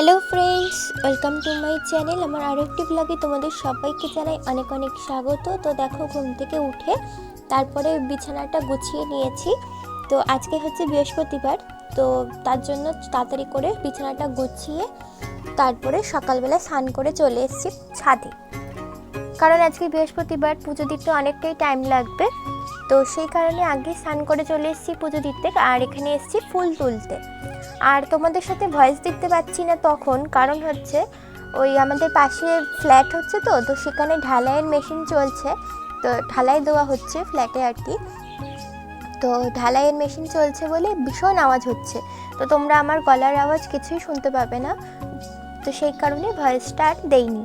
Hello friends welcome to my channel আমার আরও একটি ব্লগে তোমাদের সবাইকে জানাই অনেক অনেক স্বাগত। তো দেখো, ঘুম থেকে উঠে তারপরে বিছানাটা গুছিয়ে নিয়েছি। তো আজকে হচ্ছে বৃহস্পতিবার, তো তার জন্য তাড়াতাড়ি করে বিছানাটা গুছিয়ে তারপরে সকালবেলা স্নান করে চলে এসেছি ছাদে। কারণ আজকে বৃহস্পতিবার পুজো দিতে অনেকটাই টাইম লাগবে। তো সেই কারণে আগে স্নান করে চলে এসেছি পুজো দিতে আর এখানে এসেছি ফুল তুলতে। আর তোমাদের সাথে ভয়েস দিতে পারছি না তখন, কারণ হচ্ছে ওই আমাদের পাশে ফ্ল্যাট হচ্ছে তো তো সেখানে ঢালাইয়ের মেশিন চলছে। তো ঢালাই দেওয়া হচ্ছে ফ্ল্যাটে আর কি তো ঢালাইয়ের মেশিন চলছে বলে ভীষণ আওয়াজ হচ্ছে। তো তোমরা আমার গলার আওয়াজ কিছুই শুনতে পাবে না। তো সেই কারণে ভয়েসটা আর দেইনি।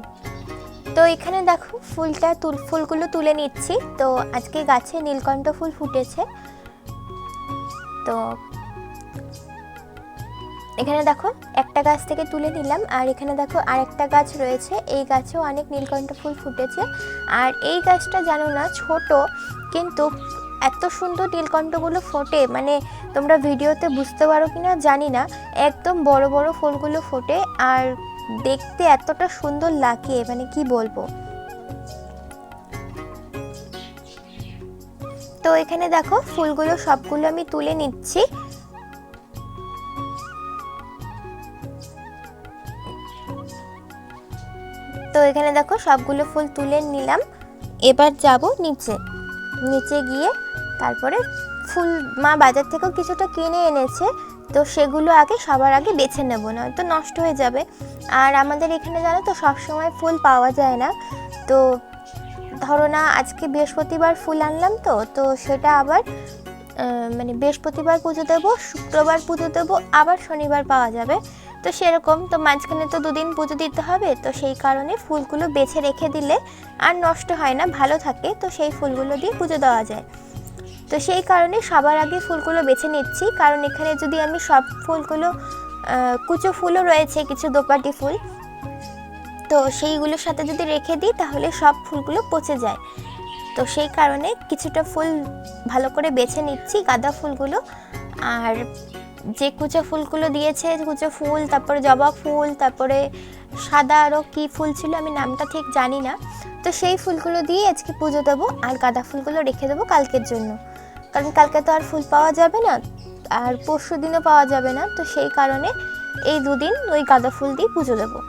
তো এখানে দেখো ফুলটা তুল, ফুলগুলো তুলে নিচ্ছি। তো আজকে গাছে নীলকণ্ঠ ফুল ফুটেছে। তো এখানে দেখো একটা গাছ থেকে তুলে নিলাম। আর এখানে দেখো আরেকটা গাছ রয়েছে। এই গাছেও অনেক নীলকণ্ঠ ফুল ফুটেছে। আর এই গাছটা জানো না, ছোট, কিন্তু এত সুন্দর নীলকণ্ঠগুলো ফোটে। মানে তোমরা ভিডিওতে বুঝতে পারো কি না জানি না। একদম বড় বড় ফুলগুলো ফোটে। আর দেখতে এতটা সুন্দর লাগে মানে কি বলব? তো এখানে দেখো, ফুলগুলো সবগুলো আমি তুলে নিচ্ছি। তো এখানে দেখো, সবগুলো ফুল তুলে নিলাম। এবার যাব নিচে। নিচে গিয়ে তারপরে ফুল মা বাজার থেকেও কিছুটা কিনে এনেছে, তো সেগুলো আগে সবার আগে বেছে নেব না তো নষ্ট হয়ে যাবে। আর আমাদের এখানে জানো তো সবসময় ফুল পাওয়া যায় না। তো ধরো না আজকে বৃহস্পতিবার ফুল আনলাম তো তো সেটা আবার মানে বৃহস্পতিবার পুজো দেবো, শুক্রবার পুজো দেবো, আবার শনিবার পাওয়া যাবে। তো সেরকম, তো মাঝখানে তো দুদিন পুজো দিতে হবে, তো সেই কারণে ফুলগুলো বেছে রেখে দিলে আর নষ্ট হয় না, ভালো থাকে, তো সেই ফুলগুলো দিয়ে পুজো দেওয়া যায়। তো সেই কারণে সবার আগে ফুলগুলো বেছে নিচ্ছি, কারণ এখানে যদি আমি সব ফুলগুলো কুচো ফুলও রয়েছে, কিছু দোপাটি ফুল। তো সেইগুলোর সাথে যদি রেখে দিই, তাহলে সব ফুলগুলো পচে যায়। তো সেই কারণে কিছুটা ফুল ভালো করে বেছে নিচ্ছি, গাঁদা ফুলগুলো। আর যে কুচো ফুলগুলো দিয়েছে, কুচো ফুল, তারপরে জবা ফুল, তারপরে সাদা আরও কী ফুল ছিল, আমি নামটা ঠিক জানি না। তো সেই ফুলগুলো দিয়ে আজকে পুজো দেবো, আর গাঁদা ফুলগুলো রেখে দেবো কালকের জন্য। কারণ কালকে তো আর ফুল পাওয়া যাবে না। আর পরশু দিনও পাওয়া যাবে না, তো সেই কারণে এই দুদিন ওই গাঁদা ফুল দিয়ে পুজো দেবো।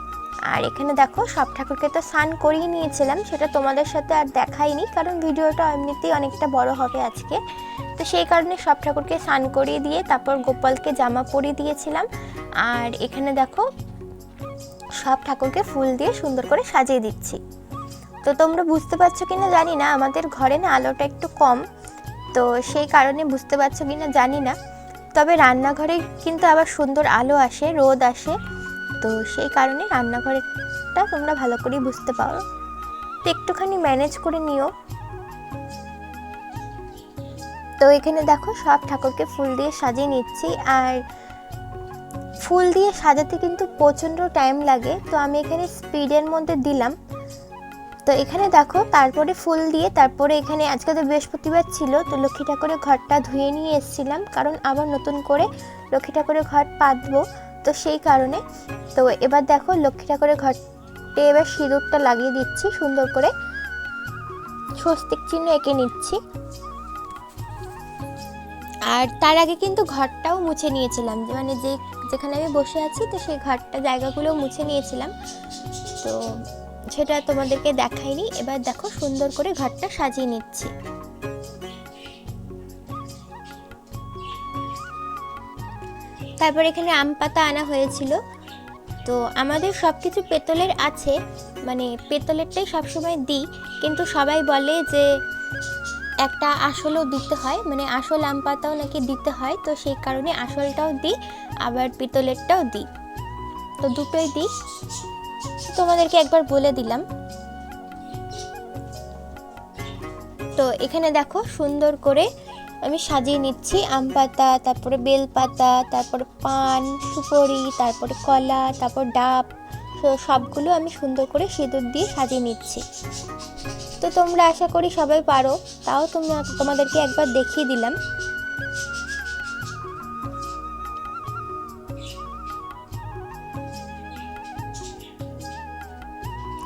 আর এখানে দেখো, সব ঠাকুরকে তো স্নান করিয়ে নিয়েছিলাম, সেটা তোমাদের সাথে আর দেখাইনি, কারণ ভিডিওটা এমনিতেই অনেকটা বড় হবে আজকে। তো সেই কারণে সব ঠাকুরকে স্নান করিয়ে দিয়ে তারপর গোপালকে জামা পরিয়ে দিয়েছিলাম। আর এখানে দেখো, সব ঠাকুরকে ফুল দিয়ে সুন্দর করে সাজিয়ে দিচ্ছি। তো তোমরা বুঝতে পারছ কিনা জানি না, আমাদের ঘরে না আলোটা একটু কম, তো সেই কারণে বুঝতে পারছ কিনা জানি না। তবে রান্নাঘরে কিন্তু আবার সুন্দর আলো আসে, রোদ আসে। তো সেই কারণে রান্নাঘরেরটা তোমরা ভালো করেই বুঝতে পারো। তো একটুখানি ম্যানেজ করে নিও। তো এখানে দেখো সব ঠাকুরকে ফুল দিয়ে সাজিয়ে নিচ্ছি। আর ফুল দিয়ে সাজাতে কিন্তু প্রচণ্ড টাইম লাগে। তো আমি এখানে স্পিডের মধ্যে দিলাম। তো এখানে দেখো, তারপরে ফুল দিয়ে তারপরে এখানে আজকে তো বৃহস্পতিবার ছিল, তো লক্ষ্মী ঠাকুরের ঘরটা ধুয়ে নিয়ে এসেছিলাম, কারণ আবার নতুন করে লক্ষ্মী ঠাকুরের ঘর পাতবো, তো সেই কারণে। তো এবার দেখো, লক্ষ্মী ঠাকুরের ঘরটে এবার সিঁদুরটা লাগিয়ে দিচ্ছি, সুন্দর করে স্বস্তিক চিহ্ন এঁকে নিচ্ছি। আর তার আগে কিন্তু ঘরটাও মুছে নিয়েছিলাম মানে যে, যেখানে আমি বসে আছি, তো সেই ঘরটা জায়গাগুলো মুছে নিয়েছিলাম। তো সেটা তোমাদেরকে দেখাইনি। এবার দেখো সুন্দর করে ঘরটা সাজিয়ে নিচ্ছি। তারপর এখানে আম পাতা আনা হয়েছিল। তো আমাদের সব কিছু পেতলের আছে। মানে পেতলেরটাই সবসময় দিই। কিন্তু সবাই বলে যে একটা আসলও দিতে হয়। মানে আসল আম পাতাও নাকি দিতে হয়। তো সেই কারণে আসলটাও দিই, আবার পিতলেরটাও দিই। তো দুটোই দিই। তোমাদেরকে একবার বলে দিলাম। তো এখানে দেখো সুন্দর করে আমি সাজিয়ে নিচ্ছি আম পাতা, তারপরে বেল পাতা, তারপরে পান, সুপরি, তারপরে কলা, তারপর ডাব তো সবগুলো আমি সুন্দর করে সিঁদুর দিয়ে সাজিয়ে নিচ্ছি। তো তোমরা আশা করি সবাই পারো, তাও তোমরা তোমাদেরকে একবার দেখিয়ে দিলাম।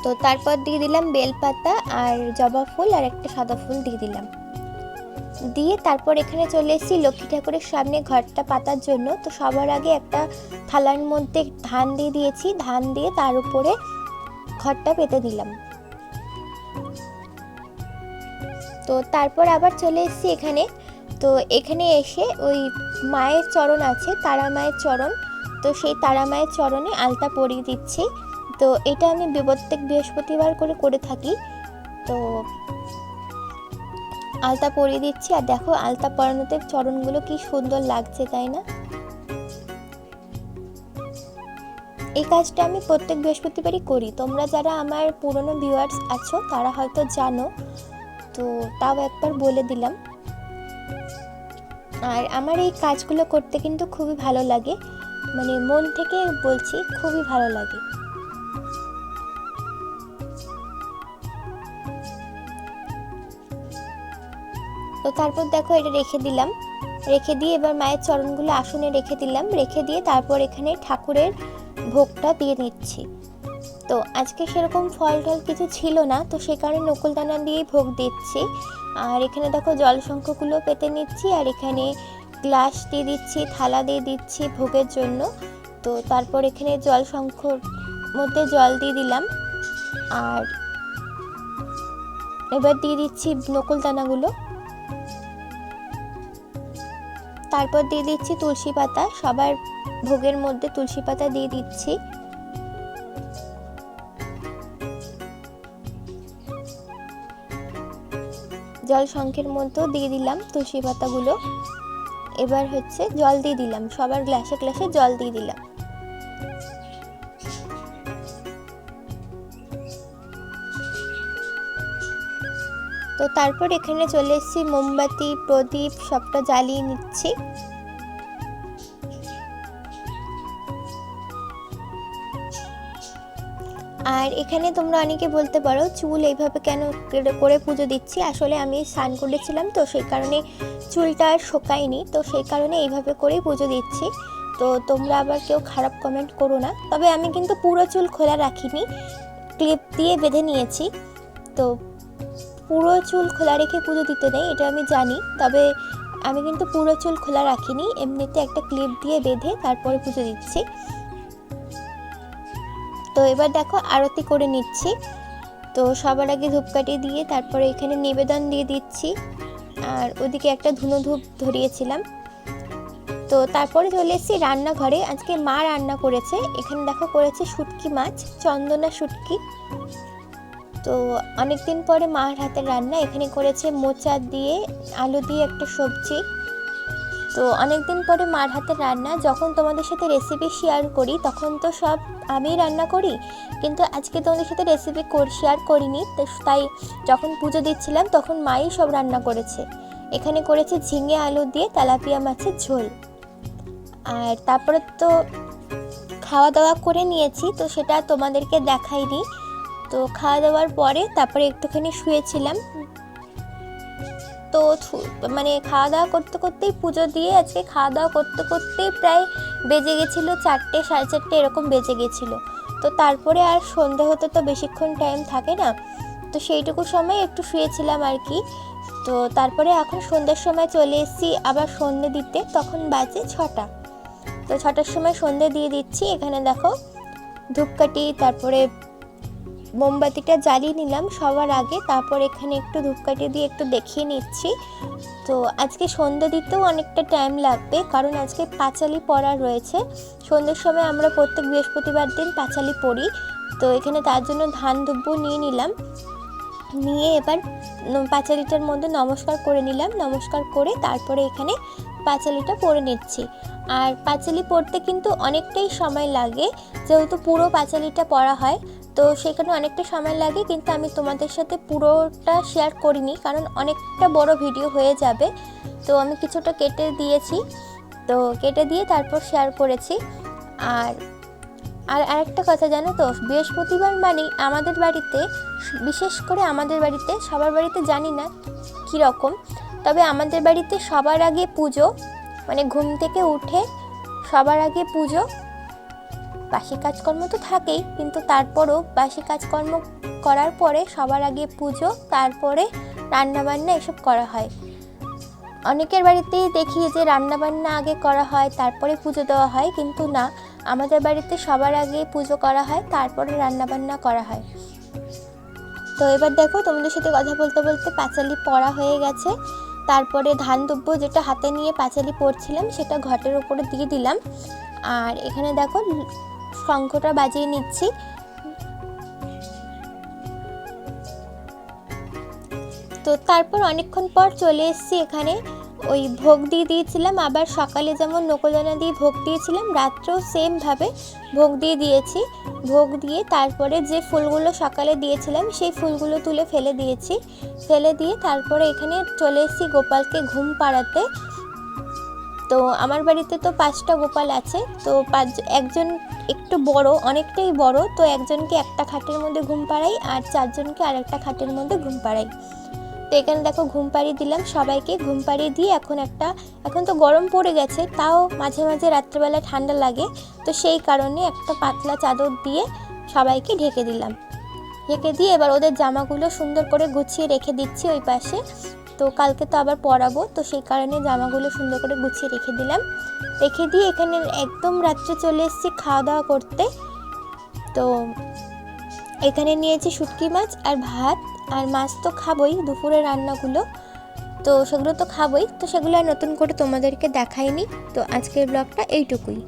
তো তারপর দিয়ে দিলাম বেলপাতা আর জবা ফুল আর একটা সাদা ফুল দিয়ে দিলাম। দিয়ে তারপর এখানে চলে এসেছি লক্ষ্মী ঠাকুরের সামনে ঘরটা পাতার জন্য। তো সবার আগে একটা থালার মধ্যে ধান দিয়ে দিয়েছি। ধান দিয়ে তার উপরে ঘরটা পেতে দিলাম। তো তারপর আবার চলে এসেছি এখানে। তো এখানে এসে ওই মায়ের চরণ আছে তারা মায়ের চরণ। তো সেই তারা মায়ের চরণে আলতা পরিয়ে দিচ্ছি। তো এটা আমি প্রত্যেক বৃহস্পতিবার করে করে থাকি। তো আলতা পরিয়ে দিচ্ছি আর দেখো আলতা পরানোতে চরণগুলো কি সুন্দর লাগছে, তাই না? এই কাজটা আমি প্রত্যেক বৃহস্পতিবারই করি। তোমরা যারা আমার পুরনো ভিউয়ার্স আছো, তারা হয়তো জানো। তো তাও একবার বলে দিলাম। আর আমার এই কাজগুলো করতে কিন্তু খুবই ভালো লাগে। মানে মন থেকে বলছি, খুবই ভালো লাগে। তো তারপর দেখো এটা রেখে দিলাম। রেখে দিয়ে এবার মায়ের চরণগুলো আসনে রেখে দিলাম। রেখে দিয়ে তারপর এখানে ঠাকুরের ভোগটা দিয়ে নিচ্ছি। তো আজকে সেরকম ফল টল কিছু ছিল না, তো সে কারণে নকুলদানা দিয়েই ভোগ দিচ্ছি। আর এখানে দেখো জল শঙ্খগুলো পেতে নিচ্ছি, আর এখানে গ্লাস দিয়ে দিচ্ছি, থালা দিয়ে দিচ্ছি ভোগের জন্য। তো তারপর এখানে জল শঙ্খর মধ্যে জল দিয়ে দিলাম। আর এবার দিয়ে দিচ্ছি নকুলদানাগুলো। তারপর দিয়ে দিচ্ছি তুলসী পাতা। সবার ভোগের মধ্যে তুলসী পাতা দিয়ে দিচ্ছি। জল শঙ্খের মধ্যেও দিয়ে দিলাম তুলসী পাতাগুলো। এবার হচ্ছে জল দিয়ে দিলাম। সবার গ্লাসে গ্লাসে জল দিয়ে দিলাম। তো তারপর এখানে চলে এসেছি, মোমবাতি, প্রদীপ, সবটা জ্বালিয়ে নিচ্ছি। আর এখানে তোমরা অনেকে বলতে পারো, চুল এইভাবে কেন করে পুজো দিচ্ছি? আসলে আমি স্নান করেছিলাম তো সেই কারণে চুলটা আর শোকায়নি, তো সেই কারণে এইভাবে করেই পুজো দিচ্ছি। তো তোমরা আবার কেউ খারাপ কমেন্ট করো না। তবে আমি কিন্তু পুরো চুল খোলা রাখিনি, ক্লিপ দিয়ে বেঁধে নিয়েছি। তো পুরো চুল খোলা রেখে পুজো দিতে নেই, এটা আমি জানি। তবে আমি কিন্তু পুরো চুল খোলা রাখিনি, এমনিতে একটা ক্লিপ দিয়ে বেঁধে তারপরে পুজো দিচ্ছি। তো এবার দেখো, আরতি করে নিচ্ছি। তো সবার আগে ধূপকাঠি দিয়ে তারপরে এখানে নিবেদন দিয়ে দিচ্ছি। আর ওদিকে একটা ধুনো ধূপ ধরিয়েছিলাম। তো তারপরে চলে এসেছি রান্নাঘরে। আজকে মা রান্না করেছে। এখানে দেখো করেছে শুটকি মাছ, চন্দনা শুটকি। তো অনেকদিন পরে মার হাতের রান্না এখানে করেছে মোচা দিয়ে, আলু দিয়ে একটা সবজি। তো অনেকদিন পরে মার হাতের রান্না, যখন তোমাদের সাথে রেসিপি শেয়ার করি, তখন তো সব আমি রান্না করি। কিন্তু আজকে তোমাদের সাথে রেসিপি শেয়ার করিনি তাই যখন পুজো দিচ্ছিলাম, তখন মাই সব রান্না করেছে। এখানে করেছে ঝিঙে আলু দিয়ে তেলাপিয়া মাছের ঝোল। আর তারপরে তো খাওয়া দাওয়া করে নিয়েছি, তো সেটা তোমাদেরকে দেখাইনি। তো খাওয়া দাওয়ার পরে তারপরে একটুখানি শুয়েছিলাম। তো মানে খাওয়া দাওয়া করতে করতেই পুজো দিয়ে আজকে খাওয়া দাওয়া করতে করতেই প্রায় বেজে গেছিল চারটে, সাড়ে চারটে এরকম বেজে গেছিল। তো তারপরে আর সন্ধে হতে তো বেশিক্ষণ টাইম থাকে না। তো সেইটুকু সময় একটু শুয়েছিলাম আর কি। তো তারপরে এখন সন্ধ্যের সময় চলে এসেছি আবার সন্ধে দিতে, তখন বাজে ছটা। তো ছটার সময় সন্ধে দিয়ে দিচ্ছি। এখানে দেখো ধূপকাঠি, তারপরে মোমবাতিটা জ্বালিয়ে নিলাম সবার আগে, তারপর এখানে একটু ধূপকাঠি দিয়ে একটু দেখিয়ে নিচ্ছি। তো আজকে সন্ধ্যে দিতেও অনেকটা টাইম লাগবে, কারণ আজকে পাঁচালি পড়া রয়েছে। সন্ধ্যের সময় আমরা প্রত্যেক বৃহস্পতিবার দিন পাঁচালি পড়ি। তো এখানে তার জন্য ধান দুব্য নিয়ে নিলাম। নিয়ে এবার পাঁচালিটার মধ্যে নমস্কার করে নিলাম, নমস্কার করে তারপরে এখানে পাঁচালিটা পরে নিচ্ছি। আর পাঁচালি পড়তে কিন্তু অনেকটাই সময় লাগে, যেহেতু পুরো পাঁচালিটা পড়া হয়। তো সেখানে অনেকটা সময় লাগে, কিন্তু আমি তোমাদের সাথে পুরোটা শেয়ার করিনি, কারণ অনেকটা বড় ভিডিও হয়ে যাবে। তো আমি কিছুটা কেটে দিয়েছি। তো কেটে দিয়ে তারপর শেয়ার করেছি। আর আর আরেকটা কথা জানো তো, বৃহস্পতিবার মানেই আমাদের বাড়িতে, বিশেষ করে আমাদের বাড়িতে, সবার বাড়িতে জানি না কীরকম তবে আমাদের বাড়িতে সবার আগে পুজো মানে ঘুম থেকে উঠে সবার আগে পুজো বাসি কাজকর্ম তো থাকেই, কিন্তু তারপরও বাসি কাজকর্ম করার পরে সবার আগে পুজো, তারপরে রান্নাবান্না এসব করা হয়। অনেকের বাড়িতেই দেখি যে রান্নাবান্না আগে করা হয়, তারপরে পুজো দেওয়া হয়, কিন্তু না, আমাদের বাড়িতে সবার আগে পুজো করা হয়, তারপরে রান্নাবান্না করা হয়। তো এবার দেখো, তোমাদের সাথে কথা বলতে বলতে পাঁচালি পড়া হয়ে গেছে। তারপরে ধান দুব্য যেটা হাতে নিয়ে পাঁচালি পড়ছিলাম, সেটা ঘটের উপরে দিয়ে দিলাম। আর এখানে দেখো শঙ্খটা বাজিয়ে নিচ্ছি। তো তারপর অনেকক্ষণ পর চলে এসেছি এখানে। ওই ভোগ দিয়ে দিয়েছিলাম, আবার সকালে যেমন নকলদানা দিয়ে ভোগ দিয়েছিলাম, রাত্রেও সেমভাবে ভোগ দিয়ে দিয়েছি। ভোগ দিয়ে তারপরে যে ফুলগুলো সকালে দিয়েছিলাম, সেই ফুলগুলো তুলে ফেলে দিয়েছি। ফেলে দিয়ে তারপরে এখানে চলে এসেছি গোপালকে ঘুম পাড়াতে। তো আমার বাড়িতে তো পাঁচটা গোপাল আছে, তো পাঁচ, একজন একটু বড়, অনেকটাই বড়, তো একজনকে একটা খাটের মধ্যে ঘুম পাড়াই আর চারজনকে আর একটা খাটের মধ্যে ঘুম পাড়াই। তো এখানে দেখো ঘুম পাড়িয়ে দিলাম সবাইকে, ঘুম পাড়িয়ে দিয়ে এখন একটা, এখন তো গরম পড়ে গেছে, তাও মাঝে মাঝে রাত্রেবেলা ঠান্ডা লাগে, তো সেই কারণে একটা পাতলা চাদর দিয়ে সবাইকে ঢেকে দিলাম। ঢেকে দিয়ে এবার ওদের জামাগুলো সুন্দর করে গুছিয়ে রেখে দিচ্ছি ওই পাশে। তো কালকে তো আবার পরাবো। তো সেই কারণে জামাগুলো সুন্দর করে গুছিয়ে রেখে দিলাম। রেখে দিয়ে এখানে একদম রাত্রে চলে এসেছি খাওয়া দাওয়া করতে। তো এখানে নিয়েছি শুটকি মাছ আর ভাত। আর মাছ তো খাবই, দুপুরে রান্নাগুলো। তো সেগুলো তো খাবোই। তো সেগুলো আর নতুন করে তোমাদেরকে দেখাইনি। তো আজকের ব্লগটা এইটুকুই।